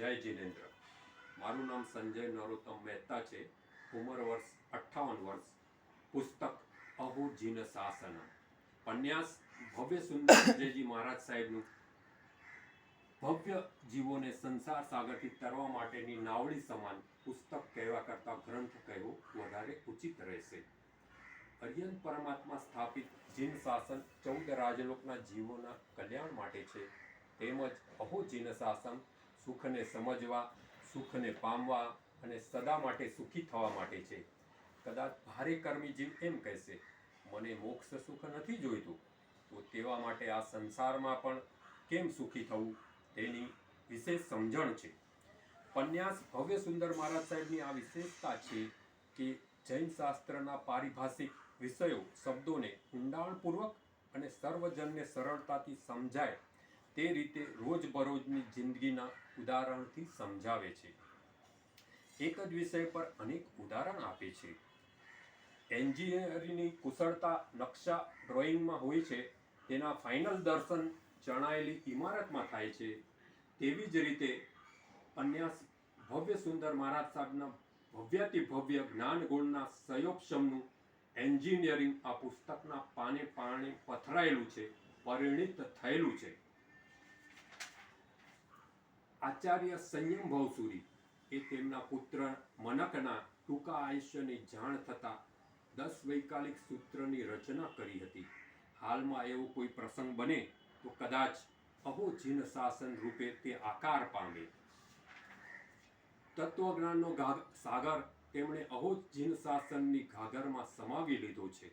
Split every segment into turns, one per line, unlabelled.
જય જિનેન્દ્ર. મારું નામ સંજય નરોત્તમ મહેતા છે. ઉંમર વર્ષ અઠ્ઠાવન વર્ષ. પુસ્તક અહુ જીન શાસન પન્યાસ ભવ્ય સુંદર વિજયજી મહારાજ સાહેબનું. ભવ્ય જીવોને સંસાર સાગરથી તરવા માટેની નાવડી સમાન પુસ્તક કહેવા કરતાં ગ્રંથ કહેવો વધારે ઉચિત રહેશે. અર્યન પરમાત્મા સ્થાપિત જીન શાસન ચૌદ રાજલોકના જીવોના કલ્યાણ માટે છે. તેમજ અહો જીન શાસન સુખને સમજવા, સુખને પામવા અને સદા માટે સુખી થવા માટે છે. કદાચ ભારે કર્મી જીવ એમ કહેશે, મને મોક્ષ સુખ નથી જોઈતું. તો તેવા માટે આ સંસારમાં પણ કેમ સુખી થવું? તેની વિશેષ સમજણ છે. પન્યાસ ભવ્ય સુંદર મહારાજ સાહેબની આ વિશેષતા છે કે જૈન શાસ્ત્રના પારિભાષિક વિષયો શબ્દોને ઊંડાણપૂર્વક અને સર્વજનને સરળતાથી સમજાય તે રીતે રોજબરોજની જિંદગીના ઉદાહરણથી સમજાવે છે. એક જ વિષય પર અનેક ઉદાહરણ આપે છે. એન્જિનિયરિંગની કુશળતા નકશા ડ્રોઈંગમાં હોય છે, તેના ફાઇનલ દર્શન ચણાયેલી ઇમારતમાં થાય છે, તેવી જ રીતે અન્યાસ ભવ્ય સુંદર મહારાજ સાહેબના ભવ્યાતિ ભવ્ય જ્ઞાન ગુણના સયોપશમનું એન્જિનિયરિંગ આ પુસ્તકના પાને પાણે પથરાયેલું છે, પરિણિત થયેલું છે. આચાર્ય સંયમ ભવસુરી એ તેમના પુત્ર મનકના ટૂંકા આયુષ્યની જાણ થતાં દસ વૈકાલિક સૂત્રની રચના કરી હતી. હાલમાં એવો કોઈ પ્રસંગ બને તો કદાચ અહોજીન શાસન રૂપે તે આકાર પામે. તત્વજ્ઞાનનો સાગર તેમણે અહોજીન શાસનની ઘાઘરમાં સમાવી લીધો છે.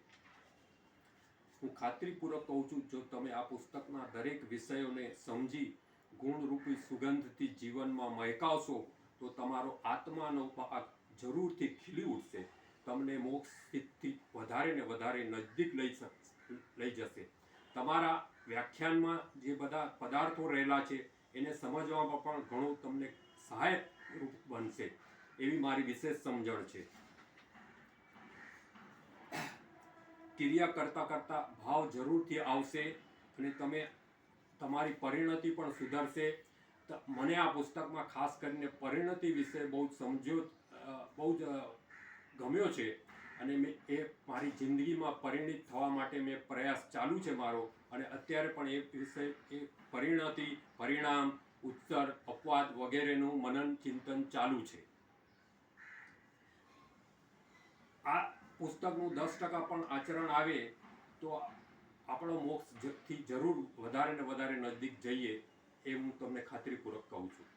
હું ખાતરીપૂર્વક કહું છું, જો તમે આ પુસ્તકના દરેક વિષયોને સમજી ગુણરૂપી સુગંધથી જીવનમાં મહેકાવશો તો તમારો આત્માનો પાક જરૂરથી ખીલી ઉઠશે. તમને મોક્ષ સ્થિતથી વધારે ને વધારે નજદીક લઈ લઈ જશે. તમારા વ્યાખ્યાનમાં જે બધા પદાર્થો રહેલા છે, એને સમજવામાં પણ ઘણું તમને સહાયક રૂપ બનશે. એવી મારી વિશેષ સમજણ છે. ક્રિયા કરતાં કરતાં ભાવ જરૂરથી આવશે અને તમે તમારી પરિણતિ પણ સુધરશે. મને આ પુસ્તકમાં ખાસ કરીને પરિણતિ વિશે બહુ જ સમજ્યો બહુ જ ગમ્યો છે. અને મેં એ મારી જિંદગીમાં પરિણિત થવા માટે મેં પ્રયાસ ચાલુ છે મારો. અને અત્યારે પણ એ વિષય એ પરિણતિ, પરિણામ, ઉત્તર, અપવાદ વગેરેનું મનન, ચિંતન ચાલુ છે. આ પુસ્તકનું દસ ટકા પણ આચરણ આવે તો આપણો મોક્ષ જ- જરૂર વધારે ને વધારે નજદીક જઈએ એ હું તમને ખાતરીપૂર્વક કહું છું.